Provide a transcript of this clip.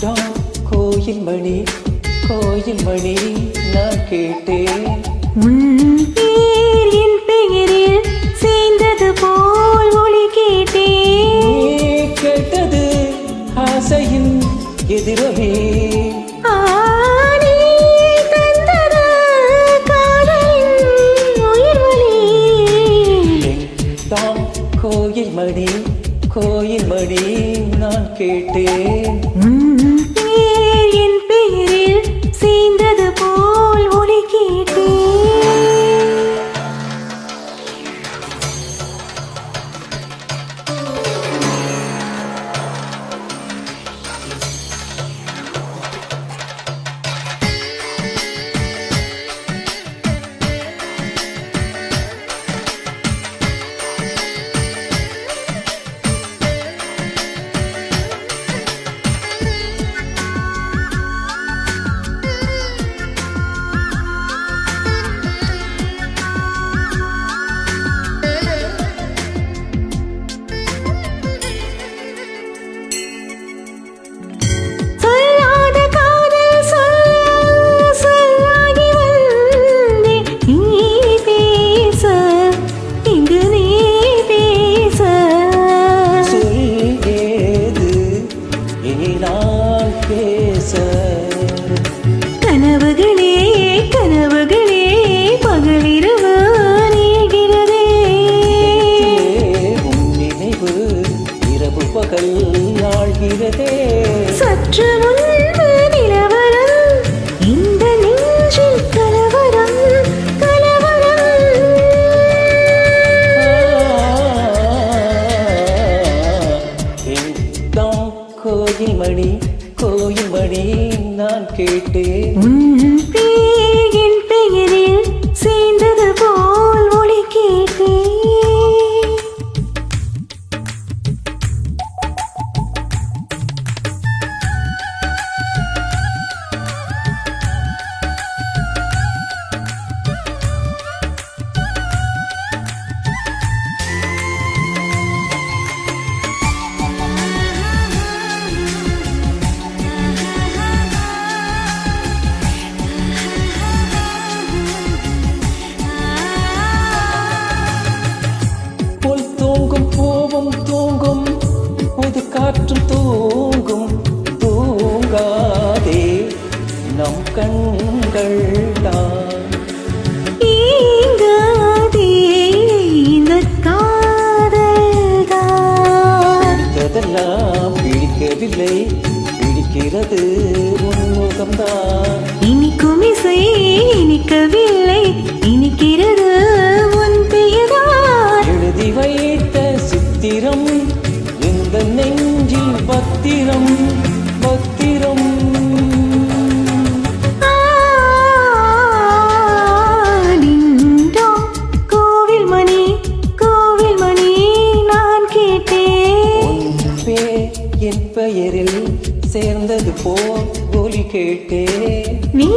கோயில் மணி கோயில் மணி நான் கேட்டேன். உன் பேர் என் பெயரில் சேர்ந்தது போல் ஒளி கேட்டேன். கேட்டது ஆசையின் டாங் கோயில் மணி கோயில் மணி நான் கேட்டேன். Jesus. நான் கண்கள் தான் பிடித்ததெல்லாம் பிடிக்கவில்லை. பிடிக்கிறது உன்முகம்தான். இனிக்கும் இசை இனிக்கவில்லை. இனிக்கிறது உன் பெயர்தான். எழுதி வைத்த சித்திரம் இந்த நெஞ்சில் பத்திரம் பத்திரம் பெயரில் சேர்ந்தது போல் ஒலி கேட்டேன். நீ